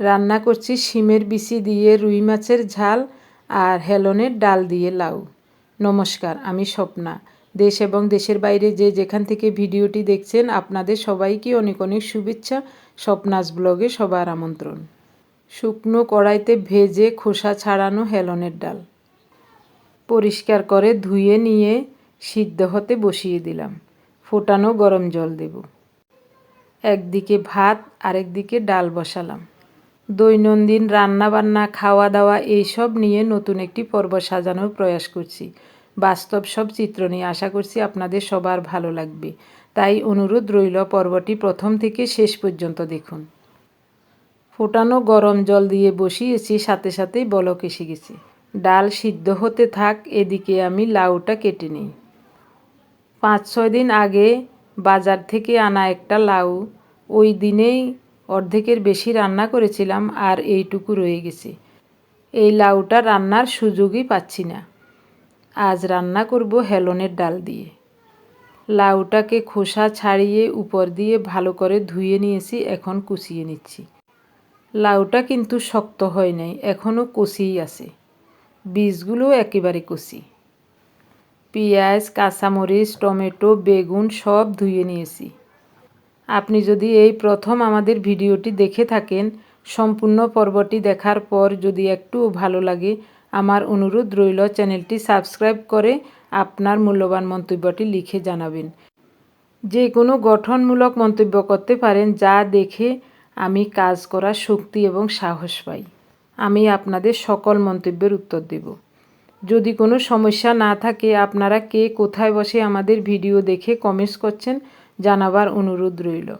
রান্না করছি শিমের বিচি দিয়ে রুই মাছের ঝাল আর হেলনের ডাল দিয়ে লাউ। নমস্কার, আমি স্বপ্না। দেশ এবং দেশের বাইরে যে যেখান থেকে ভিডিওটি দেখছেন, আপনাদের সবাইকে অনেক অনেক শুভেচ্ছা। স্বপ্নাস ব্লগে সবার আমন্ত্রণ। শুকনো কড়াইতে ভেজে খোসা ছাড়ানো হেলনের ডাল। পরিষ্কার করে ধুয়ে নিয়ে সিদ্ধ হতে বসিয়ে দিলাম। ফোটানো গরম জল দেব। একদিকে ভাত, আরেকদিকে ডাল বসালাম। দৈনন্দিন রান্নাবান্না খাওয়া দাওয়া এইসব নিয়ে নতুন একটি পর্ব সাজানোর প্রয়াস করছি। বাস্তব সব চিত্র নিয়ে আশা করছি আপনাদের সবার ভালো লাগবে। তাই অনুরোধ রইল পর্বটি প্রথম থেকে শেষ পর্যন্ত দেখুন। ফোটানো গরম জল দিয়ে বসিয়েছি, সাথে সাথেই বলক এসে গেছে। ডাল সিদ্ধ হতে থাক, এদিকে আমি লাউটা কেটে নিই। পাঁচ ছয় দিন আগে বাজার থেকে আনা একটা লাউ, ওই দিনেই অর্ধেকের বেশি রান্না করেছিলাম আর এইটুকু রয়ে গেছে। এই লাউটা রান্নার সুযোগই পাচ্ছি না। আজ রান্না করব হেলনের ডাল দিয়ে। লাউটাকে খোসা ছাড়িয়ে উপর দিয়ে ভালো করে ধুয়ে নিয়েছি, এখন কুচিয়ে নিচ্ছি। লাউটা কিন্তু শক্ত হয় নাই, এখনও কষিই আছে। বীজগুলো একেবারে কষি। পেঁয়াজ, কাঁচামরিচ, টমেটো, বেগুন সব ধুয়ে নিয়েছি। আপনি যদি এই প্রথম আমাদের ভিডিওটি দেখে থাকেন, সম্পূর্ণ পর্বটি দেখার পর যদি একটু ভালো লাগে, আমার অনুরোধ রইল চ্যানেলটি সাবস্ক্রাইব করে আপনার মূল্যবান মন্তব্যটি লিখে জানাবেন। যে কোনো গঠনমূলক মন্তব্য করতে পারেন, যা দেখে আমি কাজ করার শক্তি এবং সাহস পাই। আমি আপনাদের সকল মন্তব্যের উত্তর দেব। যদি কোনো সমস্যা না থাকে, আপনারা কে কোথায় বসে আমাদের ভিডিও দেখে কমেন্টস করছেন জানাবার অনুরোধ রইল।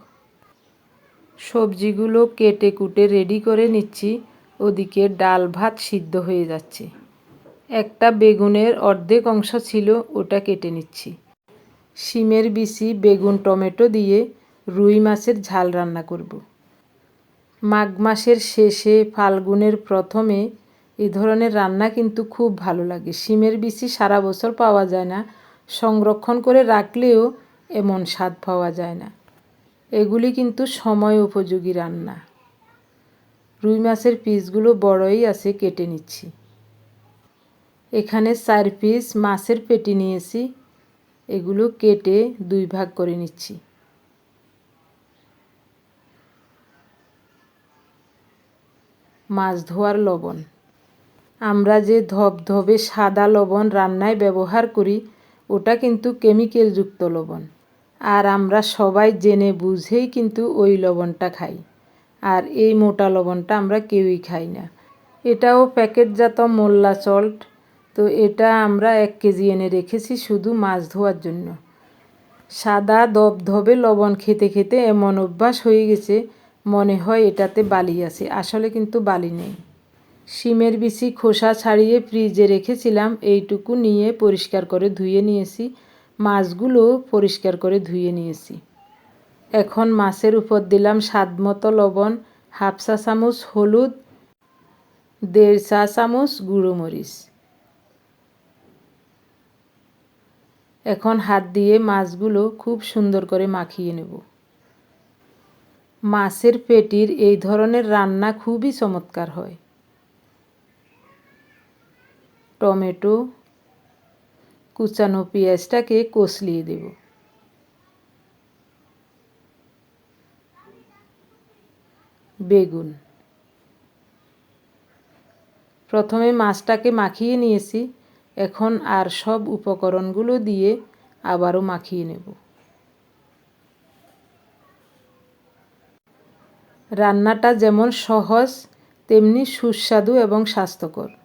সবজিগুলো কেটে কুটে রেডি করে নিচ্ছি। ওদিকে ডাল ভাত সিদ্ধ হয়ে যাচ্ছে। একটা বেগুনের অর্ধেক অংশ ছিল, ওটা কেটে নিচ্ছি। শিমের বিচি, বেগুন, টমেটো দিয়ে রুই মাছের ঝাল রান্না করব। মাঘ মাসের শেষে ফাল্গুনের প্রথমে এই ধরনের রান্না কিন্তু খুব ভালো লাগে। শিমের বিচি সারা বছর পাওয়া যায় না। সংরক্ষণ করে রাখলেও এমন স্বাদ পাওয়া যায় না। এগুলি কিন্তু সময় উপযোগী রান্না। রুই মাছের পিসগুলো বড়ই আছে, কেটে নিচ্ছি। এখানে চার পিস মাছের পেটি নিয়েছি। এগুলো কেটে দুই ভাগ করে নিচ্ছি। মাছ ধোয়ার লবণ। আমরা যে ধবধবে সাদা লবণ রান্নায় ব্যবহার করি, ওটা কিন্তু কেমিক্যালযুক্ত লবণ। আর আমরা সবাই জেনে বুঝেই কিন্তু ওই লবণটা খাই। আর এই মোটা লবণটা আমরা কেউই খাই না। এটাও প্যাকেটজাত মোল্লা চল্ট তো এটা আমরা এক কেজি এনে রেখেছি শুধু মাছ ধোয়ার জন্য। সাদা দবধবে লবণ খেতে খেতে এমন অভ্যাস হয়ে গেছে, মনে হয় এটাতে বালি আছে। আসলে কিন্তু বালি নেই। শিমের বিচি খোসা ছাড়িয়ে ফ্রিজে রেখেছিলাম, এইটুকু নিয়ে পরিষ্কার করে ধুয়ে নিয়েছি। মাছগুলো পরিষ্কার করে ধুয়ে নিয়েছি। এখন মাছের উপর দিলাম স্বাদ মতো লবণ, হাফ চা চামচ হলুদ, দেড় চা চামচ গুঁড়ো মরিচ। এখন হাত দিয়ে মাছগুলো খুব সুন্দর করে মাখিয়ে নেব। মাছের পেটির এই ধরনের রান্না খুবই চমৎকার হয়। টমেটো কুচানো পেঁয়াজটাকে কষলিয়ে দেব। বেগুন। প্রথমে মাছটাকে মাখিয়ে নিয়েছি। এখন আর সব উপকরণগুলো দিয়ে আবারও মাখিয়ে নেব। রান্নাটা যেমন সহজ, তেমনি সুস্বাদু এবং স্বাস্থ্যকর।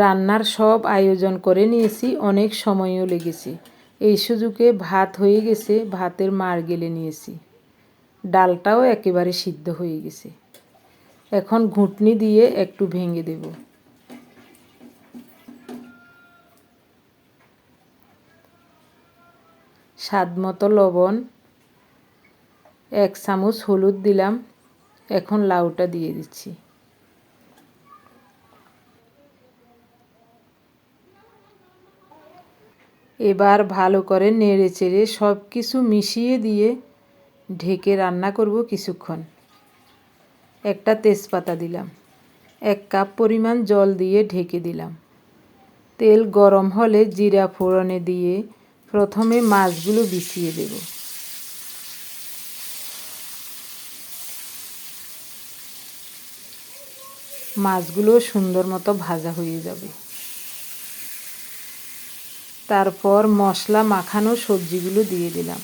রান্নার সব আয়োজন করে নিয়েছি, অনেক সময়ও লেগেছে। এই সুযোগে ভাত হয়ে গেছে, ভাতের মার গেলে নিয়েছি। ডালটাও একেবারে সিদ্ধ হয়ে গেছে। এখন ঘুটনি দিয়ে একটু ভেঙে দেব। স্বাদ মতো লবণ, এক চামচ হলুদ দিলাম, এখন লাউটা দিয়ে দিচ্ছি। এবার ভালো করে নেড়ে চেড়ে সব কিছু মিশিয়ে দিয়ে ঢেকে রান্না করব কিছুক্ষণ। একটা তেজপাতা দিলাম। এক কাপ পরিমাণ জল দিয়ে ঢেকে দিলাম। তেল গরম হলে জিরা ফোড়নে দিয়ে প্রথমে মাছগুলো বিছিয়ে দেব। মাছগুলো সুন্দর মতো ভাজা হয়ে যাবে। তারপর মশলা, মাখানো সবজিগুলো দিয়ে দিলাম।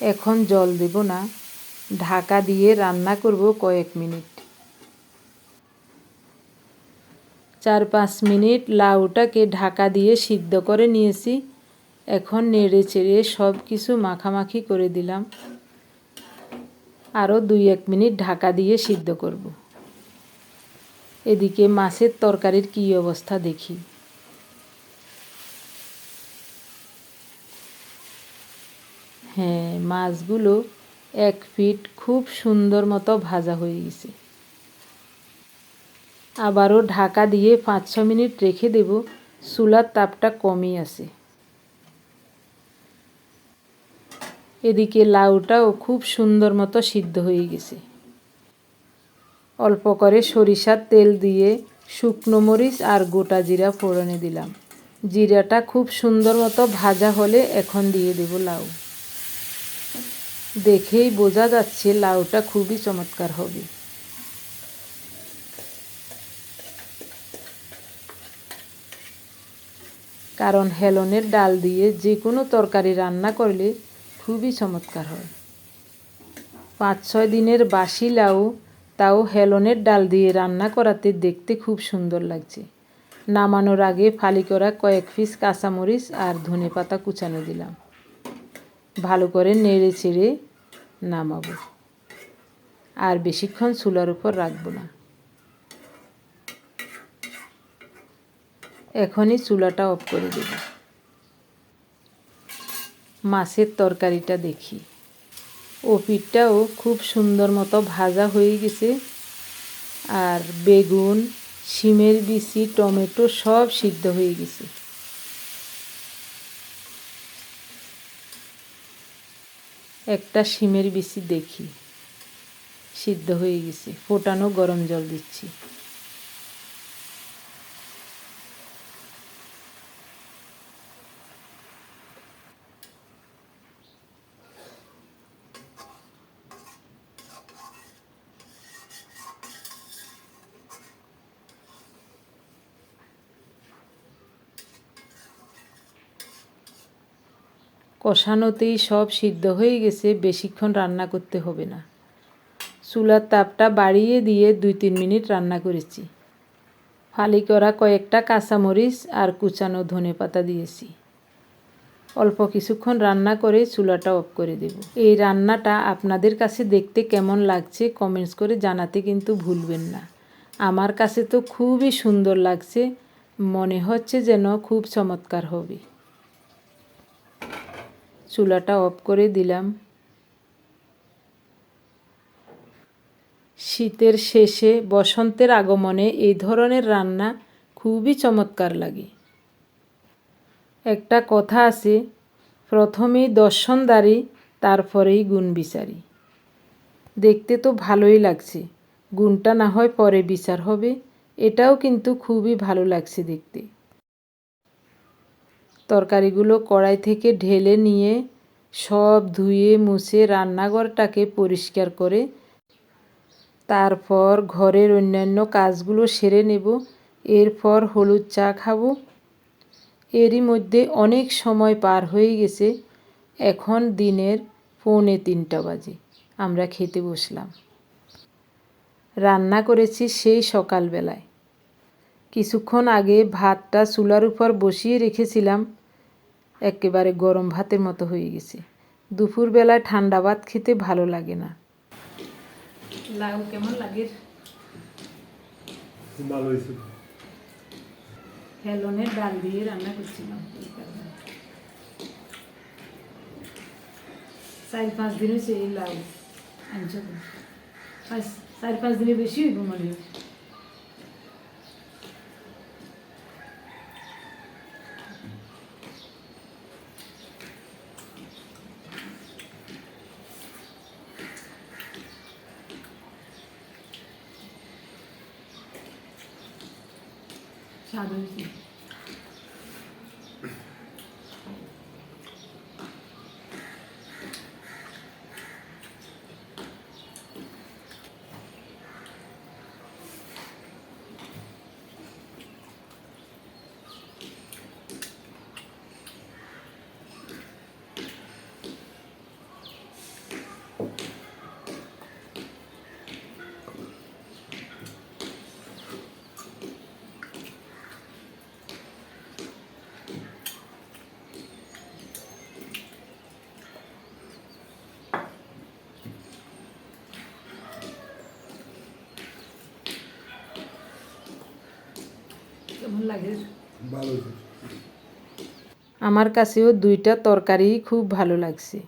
এখন জল দেব না, ঢাকা দিয়ে রান্না করব কয়েক মিনিট। চার পাঁচ মিনিট লাউটাকে ঢাকা দিয়ে সিদ্ধ করে নিয়েছি। এখন নেড়ে চেড়ে সব কিছু মাখামাখি করে দিলাম। আরও দুই এক মিনিট ঢাকা দিয়ে সিদ্ধ করব। এদিকে মাছের তরকারির কী অবস্থা দেখি। হ্যাঁ মাছগুলো এক ফিট খুব সুন্দর মতো ভাজা হয়ে গেছে। আবারও ঢাকা দিয়ে পাঁচ ছ মিনিট রেখে দেব, চুলার তাপটা কমই আছে। এদিকে লাউটাও খুব সুন্দর মতো সিদ্ধ হয়ে গেছে। অল্প করে সরিষার তেল দিয়ে শুকনো মরিচ আর গোটা জিরা ফোড়নে দিলাম। জিরাটা খুব সুন্দর মতো ভাজা হলে এখন দিয়ে দেব লাউ। দেখেই বোঝা যাচ্ছে লাউটা খুবই চমৎকার হবে। কারণ হেলনের ডাল দিয়ে যে কোনো তরকারি রান্না করলে খুবই চমৎকার হয়। পাঁচ ছয় দিনের বাসি লাউ তাও হেলনের ডাল দিয়ে রান্না করাতে দেখতে খুব সুন্দর লাগছে। নামানোর আগে ফালি করা কয়েক পিস কাঁচামরিচ আর ধনে পাতা কুচানো দিলাম। ভালো করে নেড়ে চেড়ে নামাবো। আর বেশিক্ষণ চুলার উপর রাখব না। এখনই চুলাটা অফ করে দেব। মাছের তরকারিটা দেখি। ও পিঠটাও খুব সুন্দর মতো ভাজা হয়ে গেছে। আর বেগুন, শিমের বিচি, টমেটো সব সিদ্ধ হয়ে গেছে। একটা শিমের বিচি দেখি। সিদ্ধ হয়ে গেছে। ফোটানো গরম জল দিচ্ছি। কষানোতেই সব সিদ্ধ হয়ে গেছে, বেশিক্ষণ রান্না করতে হবে না। চুলার তাপটা বাড়িয়ে দিয়ে দুই তিন মিনিট রান্না করেছি। ফালি করা কয়েকটা কাঁচামরিচ আর কুচানো ধনে পাতা দিয়েছি। অল্প কিছুক্ষণ রান্না করে চুলাটা অফ করে দেব। এই রান্নাটা আপনাদের কাছে দেখতে কেমন লাগছে কমেন্টস করে জানাতে কিন্তু ভুলবেন না। আমার কাছে তো খুবই সুন্দর লাগছে, মনে হচ্ছে যেন খুব চমৎকার হবে। চুলাটা অফ করে দিলাম। শীতের শেষে বসন্তের আগমনে এই ধরনের রান্না খুবই চমৎকার লাগে। একটা কথা আছে, প্রথমেই দর্শনদারি তারপরেই গুণ বিচারি দেখতে তো ভালোই লাগছে, গুণটা না হয় পরে বিচার হবে, এটাও কিন্তু খুবই ভালো লাগছে দেখতে। তরকারিগুলো কড়াই থেকে ঢেলে নিয়ে সব ধুয়ে মুছে রান্নাঘরটাকে পরিষ্কার করে তারপর ঘরের অন্যান্য কাজগুলো সেরে নেব। এরপর হলুদ চা খাব। এরই মধ্যে অনেক সময় পার হয়ে গেছে। এখন দিনের পৌনে তিনটা বাজে। আমরা খেতে বসলাম। রান্না করেছি সেই সকালবেলায়। কিছুক্ষণ আগে ভাতটা চুলার উপর বসিয়ে রেখেছিলাম। একেবারে গরম ভাতের মতো হয়ে গেছে। দুপুরবেলায় ঠান্ডা ভাত খেতে ভালো লাগে না। লাউ কেমন লাগে? ভালো হয়েছে। হেলনের ডাল দিয়ে রান্না করছিলাম। চার পাঁচ দিন হয়েছে এই লাউ আনছ। চার পাঁচ দিনে বেশি হইব মনে হয়। স্বাদ হয়েছে কেমন লাগে? ভালো আমার কাছেও দুইটা তরকারি খুব ভালো লাগছে।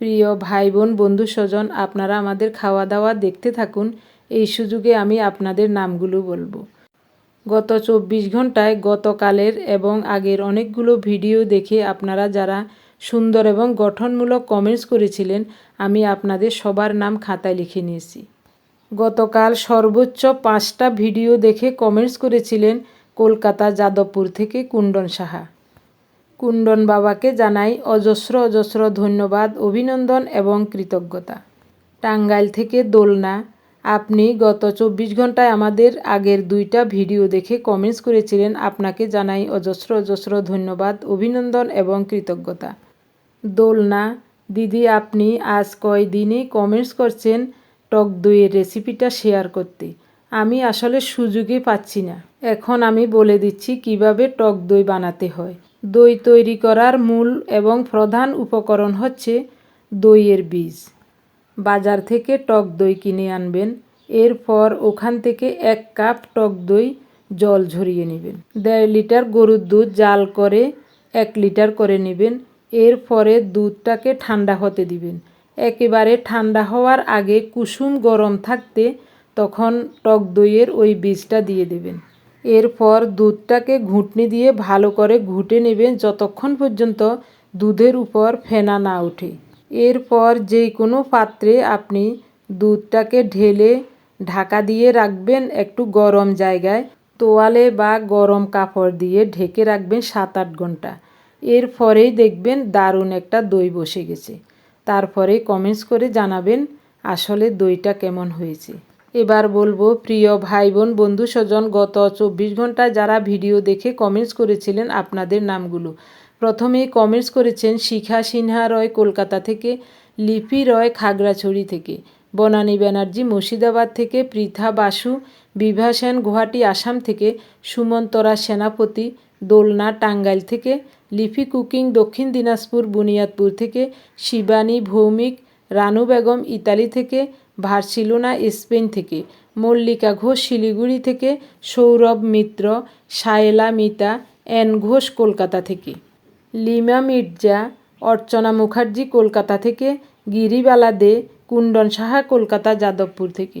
প্রিয় ভাই বোন বন্ধু স্বজন আপনারা আমাদের খাওয়া দাওয়া দেখতে থাকুন। এই সুযোগে আমি আপনাদের নামগুলো বলব। গত চব্বিশ ঘন্টায় গতকালের এবং আগের অনেকগুলো ভিডিও দেখে আপনারা যারা সুন্দর এবং গঠনমূলক কমেন্টস করেছিলেন আমি আপনাদের সবার নাম খাতায় লিখে নিয়েছি। গতকাল সর্বোচ্চ পাঁচটা ভিডিও দেখে কমেন্টস করেছিলেন কলকাতা যাদবপুর থেকে কুণ্ডন সাহা। কুণ্ডন বাবাকে জানাই অজস্র অজস্র ধন্যবাদ, অভিনন্দন এবং কৃতজ্ঞতা। টাঙ্গাইল থেকে দোলনা, আপনি গত চব্বিশ ঘন্টায় আমাদের আগের দুইটা ভিডিও দেখে কমেন্টস করেছিলেন, আপনাকে জানাই অজস্র অজস্র ধন্যবাদ, অভিনন্দন এবং কৃতজ্ঞতা। দোলনা, দিদি আপনি আজ কয়দিনই কমেন্টস করছেন? টক দইয়ের রেসিপিটা শেয়ার করতে। আমি আসলে সুযোগই পাচ্ছি না। এখন আমি বলে দিচ্ছি কীভাবে টক দই বানাতে হয়। দই তৈরি করার মূল এবং প্রধান উপকরণ হচ্ছে দইয়ের বীজ। বাজার থেকে টক দই কিনে আনবেন। এরপর ওখান থেকে এক কাপ টক দই জল ঝরিয়ে নেবেন। দেড় লিটার গরুর দুধ জাল করে এক লিটার করে নেবেন। এরপরে দুধটাকে ঠান্ডা হতে দিবেন। একেবারে ঠান্ডা হওয়ার আগে কুসুম গরম থাকতে তখন টক দইয়ের ওই বীজটা দিয়ে দেবেন। এরপর দুধটাকে ঘুটনি দিয়ে ভালো করে ঘুটে নেবেন যতক্ষণ পর্যন্ত দুধের উপর ফেনা না ওঠে। এরপর যে কোনো পাত্রে আপনি দুধটাকে ঢেলে ঢাকা দিয়ে রাখবেন একটু গরম জায়গায়, তোয়ালে বা গরম কাপড় দিয়ে ঢেকে রাখবেন সাত আট ঘণ্টা। এরপরেই দেখবেন দারুণ একটা দই বসে গেছে। তারপরে কমেন্টস করে জানাবেন, আসলে দইটা কেমন হয়েছে। এবার বলব, প্রিয় ভাই বোন বন্ধু স্বজন, গত চব্বিশ ঘন্টায় যারা ভিডিও দেখে কমেন্টস করেছিলেন আপনাদের নামগুলো। প্রথমেই কমেন্টস করেছেন শিখা সিনহা রয় কলকাতা থেকে, লিপি রয় খাগড়াছড়ি থেকে, বনানী ব্যানার্জি মুর্শিদাবাদ থেকে, পৃথা বাসু, বিভা সেন গুয়াহাটি আসাম থেকে, সুমন্তরা সেনাপতি, দোলনা টাঙ্গাইল থেকে লিপি কুকিং দক্ষিণ দিনাজপুর, বুনিয়াদপুর থেকে শিবানী, ভৌমিক, রানু বেগম, ইতালি থেকে ভার্সিলোনা, স্পেন থেকে মল্লিকা ঘোষ, শিলিগুড়ি থেকে সৌরভ মিত্র সায়েলা মিতা, এন ঘোষ কলকাতা থেকে লিমা মির্জা, অর্চনা মুখার্জি কলকাতা থেকে গিরিবালা দে, কুণ্ডন সাহা কলকাতা, যাদবপুর থেকে